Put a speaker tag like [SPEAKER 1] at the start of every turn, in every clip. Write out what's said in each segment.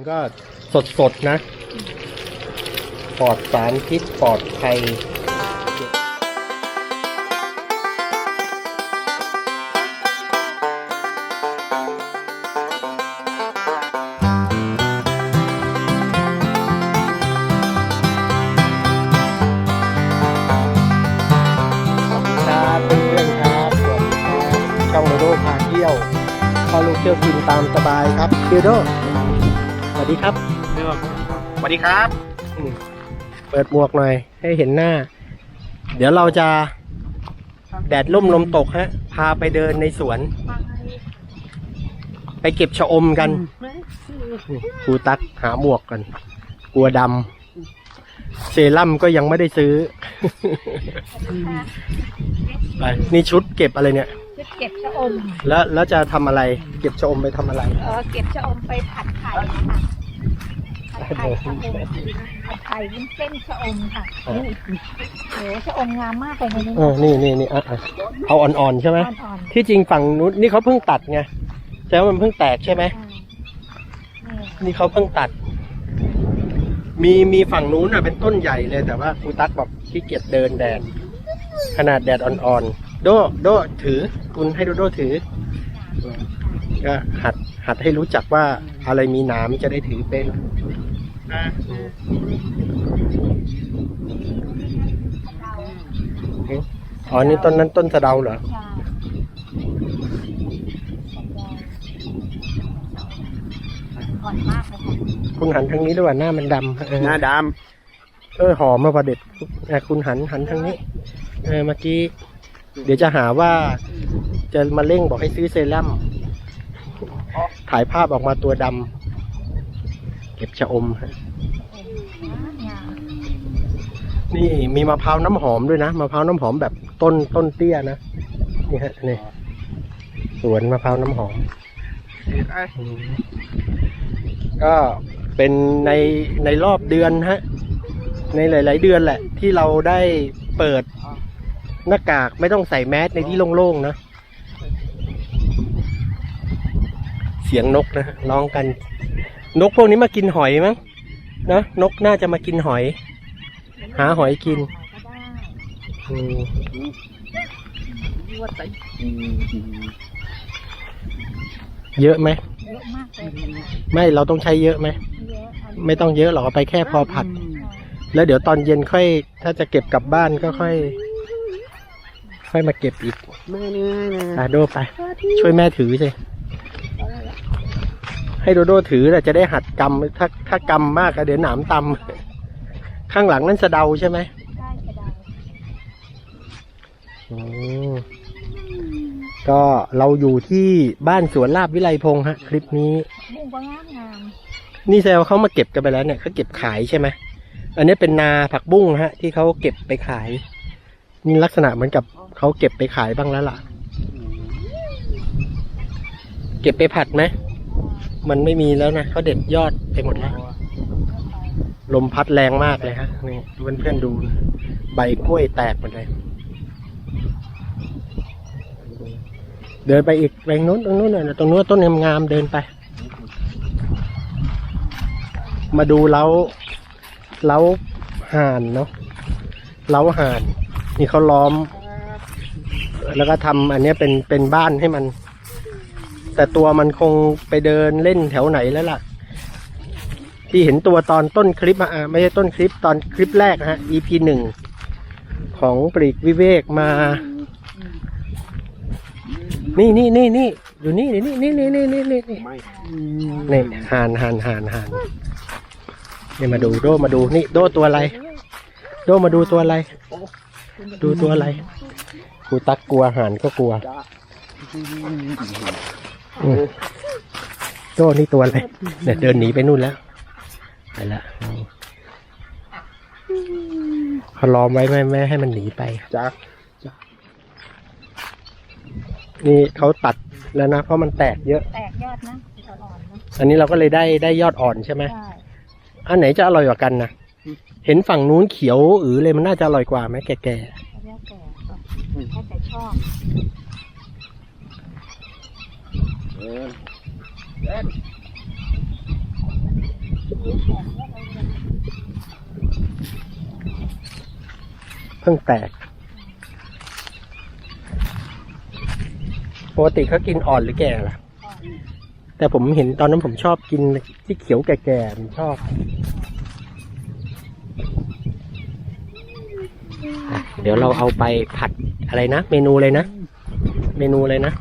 [SPEAKER 1] มันก็สดๆนะ ปลอดสารพิษปลอดภัยเพื่อนๆครับสวัสดีครับช่องโดโดพาเที่ยวพอลูกเที่ยวกินตามสบายครับโดโด ดีครับ
[SPEAKER 2] สวัสดีครับ
[SPEAKER 1] อืมเปิดหมวกหน่อย ให้เห็นหน้า เดี๋ยวเราจะแดดล่มลมตกฮะ พาไปเดินในสวน ไปเก็บชะอมกันนี่ครูตักหาหมวกกัน กลัวดำเซรั่มก็ยังไม่ได้ซื้อ ไปนี่ชุดเก็บอะไรเนี่ย
[SPEAKER 3] ชุดเก็บชะอม
[SPEAKER 1] แล้วแล้วจะทำอะไร เก็บชะอมไปทำอะไร
[SPEAKER 3] เออเก็บชะอมไปผัดไข่ค่ะผัด ไข่ชะอมผัดไข่วุ้นเส้นชะอมค่ะ
[SPEAKER 1] อ๋อ
[SPEAKER 3] นี่โหชะอมงามมากเลยนะนี่
[SPEAKER 1] เออนี่นี่นี่อะอะเอาอ่อนๆใช่ไหม
[SPEAKER 3] อ่อน
[SPEAKER 1] ที่จริงฝั่งนู้นนี่เขาเพิ่งตัดไงแต่ว่ามันเพิ่งแตกใช่ไหม
[SPEAKER 3] ๆอ่านี่
[SPEAKER 1] นี่เขาเพิ่งตัด มีมีฝั่งนู้นอะเป็นต้นใหญ่เลยแต่ว่าครูตั๊กบอกขี้เกียจเดินแดดขนาดแดดอ่อนๆ โดโดถือคุณให้โดโดถือ ก็หัดหัดให้รู้จักว่าอะไรมีหนามจะได้ถือเป็น อะอ๋อนี่ต้นนั้นต้นสะเดาเหรอ
[SPEAKER 3] ใช่อ่อนมากเลยค่ะ
[SPEAKER 1] คุณหันทางนี้ด้วยว่าหน้ามันดำเออ
[SPEAKER 2] หน้าด
[SPEAKER 1] เออหอมมาประเด็ดอะคุณหันหันทางนี้ เออเมื่อกี้ เดี๋ยวจะหาว่า จะมาเร่งบอกให้ซื้อเซรั่มถ่ายภาพออกมาตัวดำ เก็บชะอมฮะ
[SPEAKER 3] งาม
[SPEAKER 1] นี่มีมะพร้าวน้ำหอมด้วยนะมะพร้าวน้ำหอมแบบต้นต้นเตี้ยนะนี่ฮะนี่สวนมะพร้าวน้ำหอมำ
[SPEAKER 2] ไอ้
[SPEAKER 1] อืมก็เป็นในในรอบเดือนฮะ ในหลาย ๆ เดือนแหละ ที่เราได้เปิดหน้ากากไม่ต้องใส่แมสในที่โล่ง ๆ นะ เสียงนกนะร้องกัน นกพวกนี้มากินหอยมั้งนะนกน่าจะมากินหอย หาหอยกิน
[SPEAKER 3] ก็ได้
[SPEAKER 1] อืม
[SPEAKER 2] ว่าใส่
[SPEAKER 1] เยอะไหม
[SPEAKER 3] เยอะมากเลย
[SPEAKER 1] ไม่เราต้องใช้เยอะไหม
[SPEAKER 3] เยอะอัน
[SPEAKER 1] ไม่ต้องเยอะหรอกเอาไปแค่พอผัด แล้วเดี๋ยวตอนเย็นค่อย ถ้าจะเก็บกลับบ้านก็ค่อย ค่อยมาเก็บอีก
[SPEAKER 2] แม่เนี่ยนะ
[SPEAKER 1] อะโดไป ช่วยแม่ถือสิ ให้โดโดถือแต่จะได้หัดกำถ้าถ้ากำมากอะเดี๋ยวหนามตำข้างหลังนั่นสะเดาใช่ไหม
[SPEAKER 3] ได้ก็ได้
[SPEAKER 1] อืมก็เราอยู่ที่บ้านสวนลาบวิไลพงษ์ฮะ คลิปนี้
[SPEAKER 3] บุ้งก็งามงาม
[SPEAKER 1] นี่แซวเขามาเก็บกันไปแล้วเนี่ยเขาเก็บขายใช่ไหมอันนี้เป็นนาผักบุ้งฮะ ที่เขาเก็บไปขายนี่ลักษณะเหมือนกับเขาเก็บไปขายบ้างแล้วล่ะ เก็บไปผัดไหม มันไม่มีแล้วนะเขาเด็ดยอดไปหมดแล้ว ลมพัดแรงมากเลยฮะนี่เพื่อนเพื่อนดูใบกล้วยแตกหมดเลย เดินไปอีกแรงนู้นตรงนู้นน่ะตรงนู้นต้นงามๆเดินไป มาดูเล้าเล้าห่านเนาะเล้าห่าน นี่เขาล้อม แล้วก็ทำอันนี้เป็นเป็นบ้านให้มัน แต่ตัวมันคงไปเดินเล่นแถวไหนแล้วล่ะ ที่เห็นตัวตอนต้นคลิปอะอะไม่ใช่ต้นคลิปตอนคลิปแรกฮะ EP หนึ่งของปรีกวิเวกมา นี่นี่นี่นี่อยู่นี่นี่นี่นี่นี่นี่นี่นี่นี่หานหานหานหานนี่มาดูโดมาดูนี่โดตัวอะไร โดมาดูตัวอะไร ดูตัวอะไรกูตักกลัวหานก็กลัว โดนี่ตัวอะไรเนี่ยเดินหนีไปนู่นแล้ว ไปละเขาล้อมไว้ไม่ไม่ให้มันหนีไป
[SPEAKER 2] จ้า
[SPEAKER 1] นี่เขาตัดแล้วนะ เพราะมันแตกเยอะ
[SPEAKER 3] แตกยอดนะอ่อนๆนะ
[SPEAKER 1] อันนี้เราก็เลยได้ได้ยอดอ่อนใช่ไหม
[SPEAKER 3] ใช่
[SPEAKER 1] อันไหนจะอร่อยกว่ากันนะเห็นฝั่งนู้นเขียวอือเลยมันน่าจะอร่อยกว่าไหมแก่
[SPEAKER 3] แล้วแต่แล้วแต่ชอบ
[SPEAKER 2] เพิ่
[SPEAKER 1] งแตก ปกติเขากินอ่อนหรือแก่ล่ะ แต่ผมเห็นตอนนั้นผมชอบกินที่เขียวแก่ๆผมชอบ เดี๋ยวเราเอาไปผัดอะไรนะ เมนูเลยนะ เมนูเลยนะ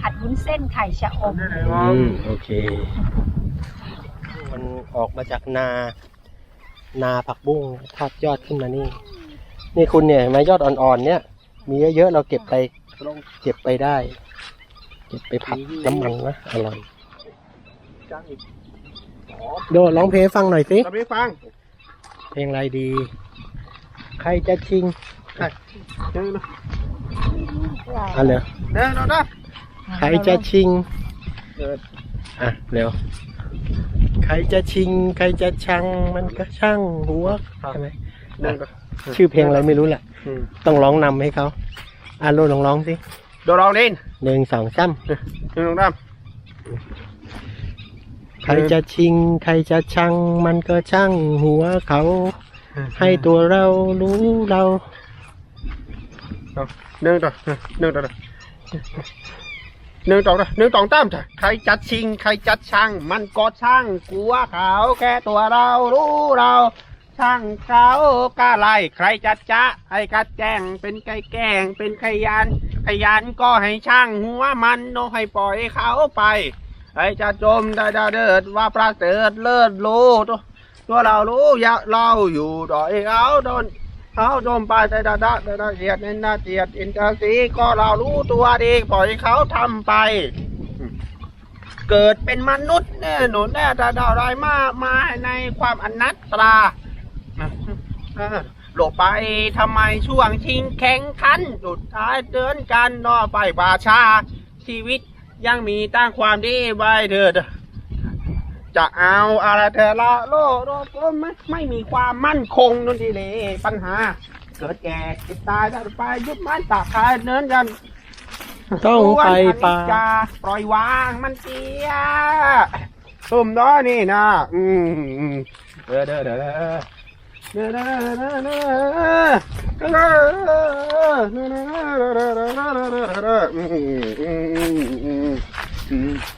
[SPEAKER 3] ผัดวุ้นเส้นไข่ชะอม
[SPEAKER 1] อืมโอเค มันออกมาจากนา นาผักบุ้งทับยอดขึ้นมานี่ นี่คุณเนี่ยเห็นไหมยอดอ่อนๆเนี่ย มีเยอะๆเราเก็บไปเก็บไปได้ เก็บไปผัดน้ำมันนะอร่อย
[SPEAKER 2] จังอีก
[SPEAKER 1] โดร้องเพลงให้ฟังหน่อยสิ
[SPEAKER 2] เราไม่ฟัง
[SPEAKER 1] เพลงอะไรดี ใครจะชิง
[SPEAKER 2] เดิน
[SPEAKER 1] อะเร็ว
[SPEAKER 2] เดินเดิน
[SPEAKER 1] ใครจะชิง
[SPEAKER 2] เดิน
[SPEAKER 1] อะเร็วใครจะชิง ใครจะชังมันก็ช่างหัวใช่ไหม
[SPEAKER 2] เดิน
[SPEAKER 1] ชื่อเพลงอะไรไม่รู้แหละต้องร้องนำให้เขาอะโลดลองร้องสิ
[SPEAKER 2] โดนเราเล่น
[SPEAKER 1] หนึ่งสองสาม
[SPEAKER 2] เดินลงน้
[SPEAKER 1] ใครจะชิง ใครจะชัง มันก็ช่างหัวเขาำให้ตัวเรารู้เรา
[SPEAKER 2] หนึ่งต่อหนึ่งต่อ หนึ่งต่อหนึ่งต่อตั้มจ้ะใครจัดชิง ใครจัดช่าง มันก็ช่างกลัวเขาแค่ตัวเรารู้เราช่างเขากล้าไล่ใครจัดจะให้กัดแจ้งเป็นไก่แกลงเป็นขยันขยันก็ให้ช่างหัวมันโนให้ปล่อยเขาไปให้จะจมได้ดาเดิดว่าประเสริฐเลิศรู้ตัวตัวเรารู้ย่าเราอยู่ดอยเขาโดน เขาจมไปแต่ดาดาดาดาเสียดเน้นนาเสียดอินทรีสีก็เรารู้ตัวดีปล่อยเขาทำไป เกิดเป็นมนุษย์แน่หนุนแน่ดาดาไรมากมาในความอนัตตาหลบไปทำไมช่วงชิงแข่งขันสุดท้ายเดินกันนอไปบาชา ชีวิตยังมีตั้งความดีไว้เถิด จะเอาอะไรเธอละโลกโลกโลกไม่ไม่มีความมั่นคงนั่นดีเลยปัญหา เกิดแก่เจ็บตายได้ไปยุดมันตากายเนินยัน
[SPEAKER 1] ต้องไปป่า
[SPEAKER 2] อนิจจปล่อยวางมันเสียตุ่มน้อยนี่นะอืมอืมเด้อเด้อเด้อเด้อเด้อเด้อเด้อเด้อเด้อเด้อเด้อเด้อเด้อเด้อเด้อเด้อเด้อเด้ออืมอืมอืมอืมอืมอืมอืมอืมเด้อเด้อเด้อเด้อเด้อเด้อเด้อ
[SPEAKER 3] ใบตองลืมเป็นใบ
[SPEAKER 2] อื
[SPEAKER 3] ต
[SPEAKER 2] ม
[SPEAKER 3] อง
[SPEAKER 2] อืมอืม
[SPEAKER 1] เอาเอาใบตองมาห่อ
[SPEAKER 2] อืม
[SPEAKER 3] ไม่ใช่ใบตอง
[SPEAKER 2] อืมอืมเดี๋ยวเดี๋ยวเดี๋ยวเดี๋ยวเออเออเออเออเออ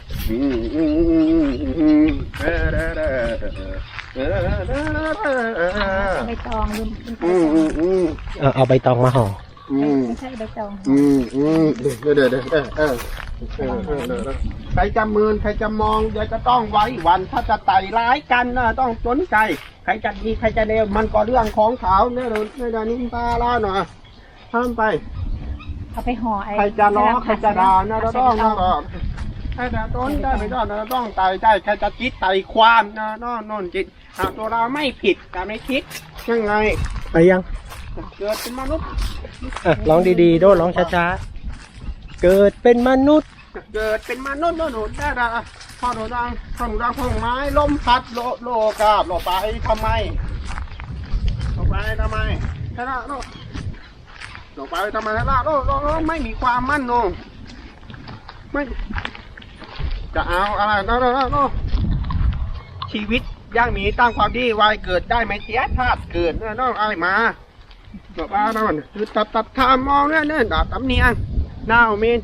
[SPEAKER 2] ใครจะมืนใครจะมองเดี๋ยวจะต้องไว้วันถ้าจะไต่ร้ายกันนะต้องสนใจใครจะดีใครจะเลวมันก็เรื่องของเขาเนี่ยเดี๋ยวเนี่ยเดี๋ยวนินตาล่าหน่อยทำไป
[SPEAKER 3] เอาไปห่อไอ้
[SPEAKER 2] ใครจะล้อใครจะด่านะเราต้องนะ ครจะต้นได้ไม่ได้เราต้องไต่ใจใครจะคิดไต่ความนะนอนนนจิตหากตัวเราไม่ผิดแต่ไม่คิดยังไง
[SPEAKER 1] ไปยัง
[SPEAKER 2] เกิดเป็นมนุษย์
[SPEAKER 1] อะร้องดีๆโดร้องช้าๆเกิดเป็นมนุษย์
[SPEAKER 2] เกิดเป็นมนุษย์โน่นโน่นได้ละพ่อหนูดังพ่อหนูดังพ่อหนูไม้ลมพัดโลโลกาบโลไปทำไมโลไปทำไมแค่นั้นโลโลไปทำไมล่ะโลโลโลไม่มีความมั่นคงไม่ จะเอาอะไรโลโลโลโลชีวิตยังมีตั้งความดีไว้เกิดได้ไหมเสียชาติเกิดนี่น้องไอ้ามาบอกว่านั่นคือตัดตัดทามมองเนี่ยเนี่ยดาบตำเนียงหน้าเมน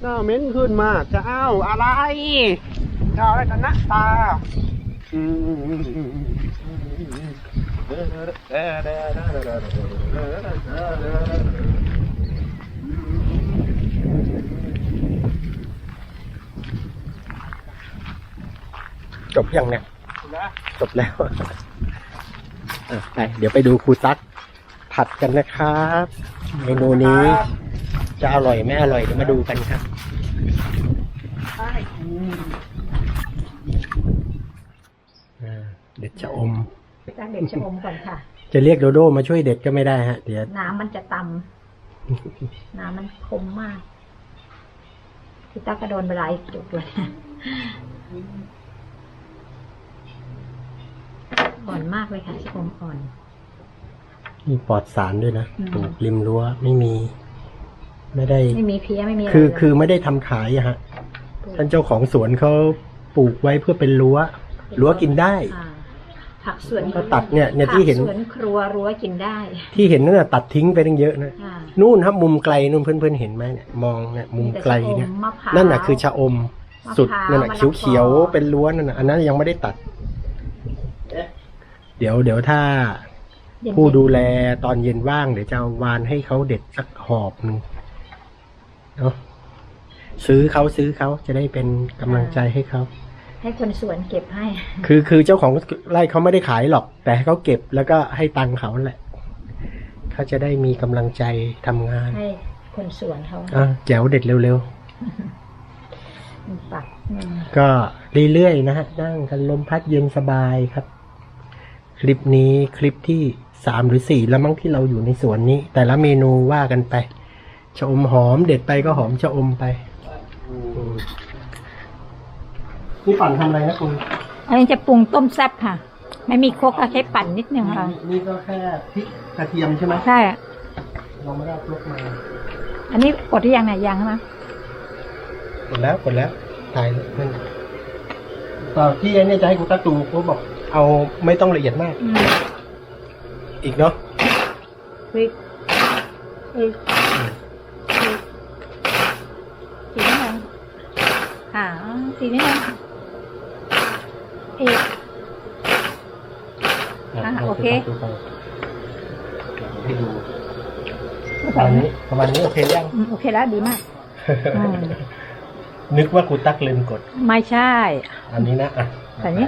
[SPEAKER 2] หน้าเมนขึ้นมาจะเอาอะไรเอาอะไรกันนะตาอื
[SPEAKER 1] จบยังเนี่ย จบแล้วอะไปเดี๋ยวไปดูครูตั๊กผัดกันนะครับ เมนูนี้ จะอร่อยไม่อร่อยเดี๋ยวมาดูกันครับอ่าเด็ดชะอม
[SPEAKER 3] ตั้งเด็ดชะอมก่อนค่ะ
[SPEAKER 1] จะเรียกโดโดมาช่วยเด็ดก็ไม่ได้ฮะ เดี๋ยว
[SPEAKER 3] น้ำมันจะตำน้ำมันคมมากพี่ตากระโดนไปหลายจุดเลย อ่อนมากเลยค่ะชะอมอ่อน
[SPEAKER 1] มีปลอดสารด้วยนะ
[SPEAKER 3] อืม
[SPEAKER 1] ปลูกริมรั้วไม่มี ไม่ได้
[SPEAKER 3] ไม่มีเพี้ยไม่มีอะไร
[SPEAKER 1] คือ
[SPEAKER 3] เลย
[SPEAKER 1] คือไม่ได้ทำขายอะฮะ ท่านเจ้าของสวนเขาปลูกไว้เพื่อเป็นรั้ว รั้วกินได้
[SPEAKER 3] อ่าผักสวน
[SPEAKER 1] ก็ตัดเนี่ยเนี่ยที่เห็น
[SPEAKER 3] ผักสวนครัวรั้วกินได้
[SPEAKER 1] ที่เห็นนั่นน่ะตัดทิ้งไปตั้งเยอะนะ
[SPEAKER 3] ค่ะ
[SPEAKER 1] นู่นครับมุมไกลนู่นเพื่อนๆเห็นไหมเนี่ยมองเนี่ยมุมไกลเนี่ย
[SPEAKER 3] มะพร้าว
[SPEAKER 1] นั่นน่ะคือชะอม สุด
[SPEAKER 3] มะพร้าว
[SPEAKER 1] นั่นน่ะ
[SPEAKER 3] มะละกอ
[SPEAKER 1] เขียวๆเป็นล้วนนั่นน่ะอันนั้นยังไม่ได้ตัด เดี๋ยวเดี๋ยวถ้า
[SPEAKER 3] เย็นๆ
[SPEAKER 1] ผู้ดูแลตอนเย็นว่างเดี๋ยวจะเอาวานให้เขาเด็ดสักหอบหนึ่งเนาะซื้อเขาซื้อเขาจะได้เป็นกำลังใจให้เขา
[SPEAKER 3] ให้คนสวนเก็บให้
[SPEAKER 1] คือคือเจ้าของไร่เขาไม่ได้ขายหรอก แต่ให้เขาเก็บแล้วก็ให้ตังค์เขาแหละเขาจะได้มีกำลังใจทำงาน
[SPEAKER 3] ให้คนสวนเขา
[SPEAKER 1] อะแจ๋วเด็ดเร็ว
[SPEAKER 3] ปักอืม
[SPEAKER 1] ๆก็เรื่อยๆนะฮะนั่งกันลมพัดเย็นสบายครับ คลิปนี้คลิปที่สามหรือสี่แล้วมั้งที่เราอยู่ในสวนนี้ แต่ละเมนูว่ากันไปชะอมหอมเด็ดไปก็หอมชะอมไปอืมนี่ปั่นทำอะไรนะคุณ
[SPEAKER 3] อันนี้จะปรุงต้มแซ่บค่ะ ไม่มีโครกก็แค่ปั่นนิดนึงค่ะ
[SPEAKER 1] นี่ก็แค่พริกกระเทียมใช่ไหม
[SPEAKER 3] ใช่
[SPEAKER 1] เราไม่ได้เอาครกมา
[SPEAKER 3] อันนี้กดที่ยังเนี่ยยังใช่ไหม
[SPEAKER 1] กดแล้วกดแล้วถ่ายนั่นต่อที่ไอ้เนี่ยจะให้คุณตักดูเขาบอก เอาไม่ต้องละเอียดมาก
[SPEAKER 3] อืม
[SPEAKER 1] อีกเนาะ
[SPEAKER 3] พริกพริกพริกสีนิดนึงค่ะสีนิดนึงอีก อะโอเค
[SPEAKER 1] ให้ดูประมาณนี้ประมาณนี้โอเคยัง
[SPEAKER 3] อืมโอเคแล้วดีมากอืม
[SPEAKER 1] นึกว่าคุณตักลืมกด
[SPEAKER 3] ไม่ใช่
[SPEAKER 1] อันนี้นะอะ
[SPEAKER 3] แต่นี้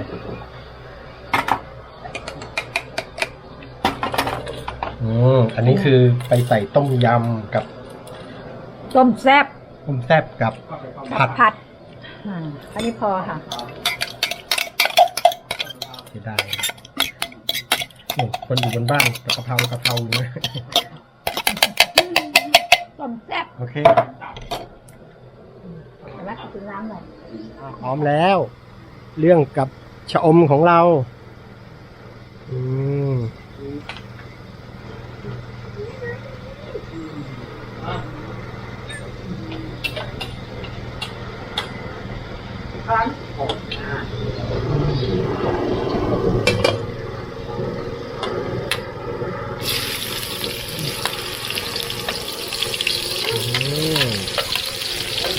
[SPEAKER 1] อืมอันนี้คือไปใส่ต้มยำกับ
[SPEAKER 3] ต้มแซ่บ
[SPEAKER 1] ต้มแซ่บกับผัด
[SPEAKER 3] ผัดอ่าอันนี้พอค่ะ
[SPEAKER 1] เสียดายโอ้คนอยู่บนบ้านกะเพรากะเพราอยู่นะ
[SPEAKER 3] ต้มแซ่บ
[SPEAKER 1] โอเค
[SPEAKER 3] แล้วก็ซื้อน้ำหน่อย
[SPEAKER 1] พร้อมแล้ว เรื่องกับชะอมของเรา อืม อืม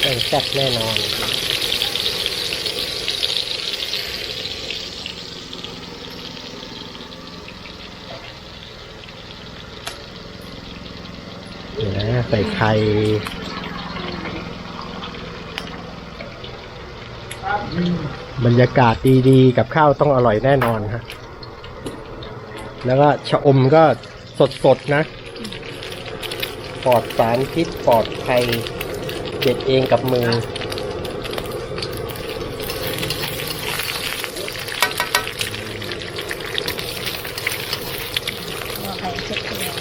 [SPEAKER 1] ต้องแซ่บแน่นอนเดี๋ยวนะใส่ไข่ บรรยากาศดีๆ กับข้าวต้องอร่อยแน่นอนฮะแล้วก็ชะอมก็สดๆนะปลอดสารพิษปลอดภัยเด็ดเองกับมือ
[SPEAKER 3] เอาไข่เช็ดเกลือ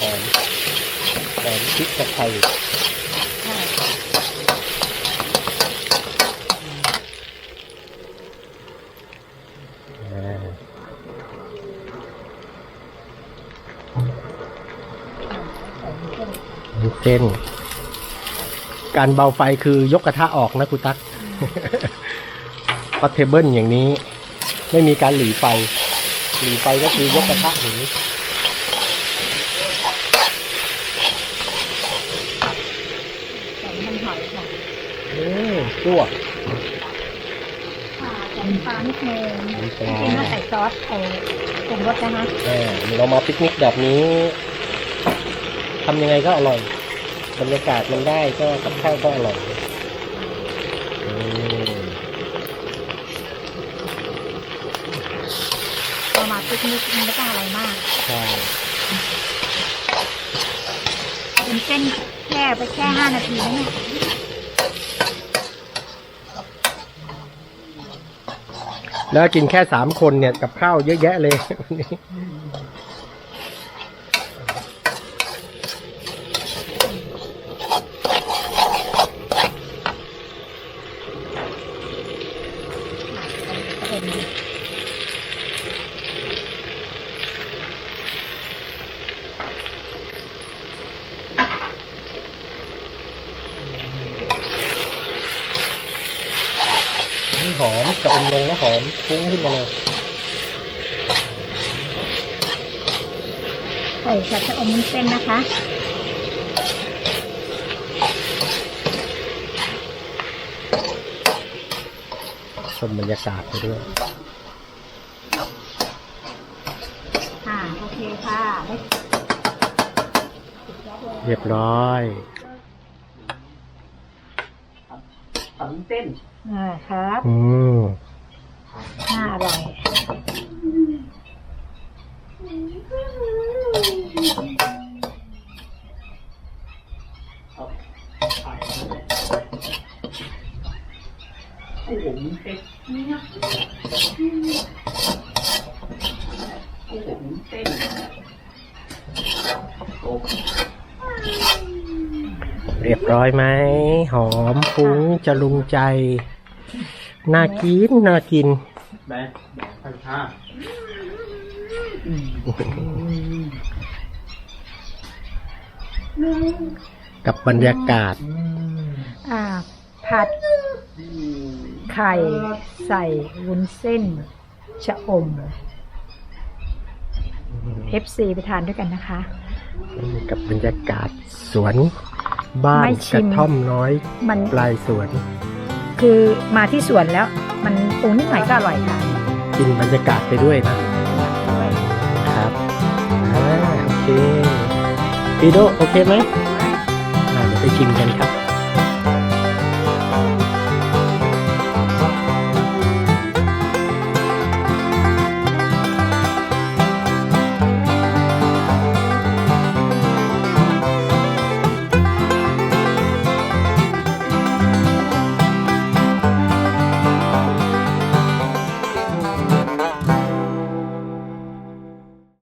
[SPEAKER 1] หอมหอมพริกกับไข่
[SPEAKER 3] ใช่
[SPEAKER 1] อ่าวุ้ นเส้นการเบาไฟคือยกกระทะออกนะคุณตั๊กพอเทเบิลอย่างนี้ ไม่มีการหลีไฟ หลีไฟก็คือยกกระทะหนี
[SPEAKER 3] ใส่มันหอยค่ะ
[SPEAKER 1] อืมตัว
[SPEAKER 3] ค่ะใส่น้ำปลานิดนึง
[SPEAKER 1] น้ำป
[SPEAKER 3] จ
[SPEAKER 1] ลา
[SPEAKER 3] ริงๆถ้าใส่ซอสไอ้ปรุงรสนะคะ
[SPEAKER 1] เออเรามาปิกนิกแบบนี้ทำยังไงก็อร่อย บรรยากาศมันได้ก็กับข้าวก็อร่อยอืม
[SPEAKER 3] เรามาปิกนิกมันไม่ต้องอะไรมาก
[SPEAKER 1] ใช่
[SPEAKER 3] เป็นเส้นแค่ไปแค่ห้านาทีนะเนี่ย
[SPEAKER 1] แล้วกินแค่สามคนเนี่ยกับข้าวเยอะแยะเลยวันนี้ หอมกระอมลงแล้วหอมฟุ้งขึ้นมาเลย
[SPEAKER 3] ใส่ชาชะอมวุ้นเส้นนะคะ
[SPEAKER 1] ชมบรรยากาศไปด้วย
[SPEAKER 3] ค่ะ โอเคค่ะได้
[SPEAKER 1] เรียบร้อย
[SPEAKER 2] ผัดเส้น
[SPEAKER 3] อ่าครับ
[SPEAKER 1] อืม
[SPEAKER 3] น่าอร่อย
[SPEAKER 2] โอ้โหเส้นโอ้โหเส้นโอ้
[SPEAKER 1] เรียบร้อยไหม หอมฟุ้งจะลุงใจ น่ากิน น่ากิน
[SPEAKER 2] แบะแบะข้างข้าง
[SPEAKER 1] กับบรรยากาศ
[SPEAKER 3] อ่า ผัด ไข่ ใส่วุ้นเส้น ชะอม FC ไปทานด้วยกันนะคะ
[SPEAKER 1] กับบรรยากาศสวน บ้าน
[SPEAKER 3] ไม่ชิ
[SPEAKER 1] กระ
[SPEAKER 3] ม
[SPEAKER 1] ท่อมน้อย
[SPEAKER 3] มัน
[SPEAKER 1] ปลายสวน
[SPEAKER 3] คือมาที่สวนแล้ว มันปรุงนิดหน่อยก็อร่อยค่ะ
[SPEAKER 1] กินบรรยากาศไปด้วยนะครับอ่าโอเคปีโดโอเคไหมอ่าเดี๋ยวไปชิมกันครับ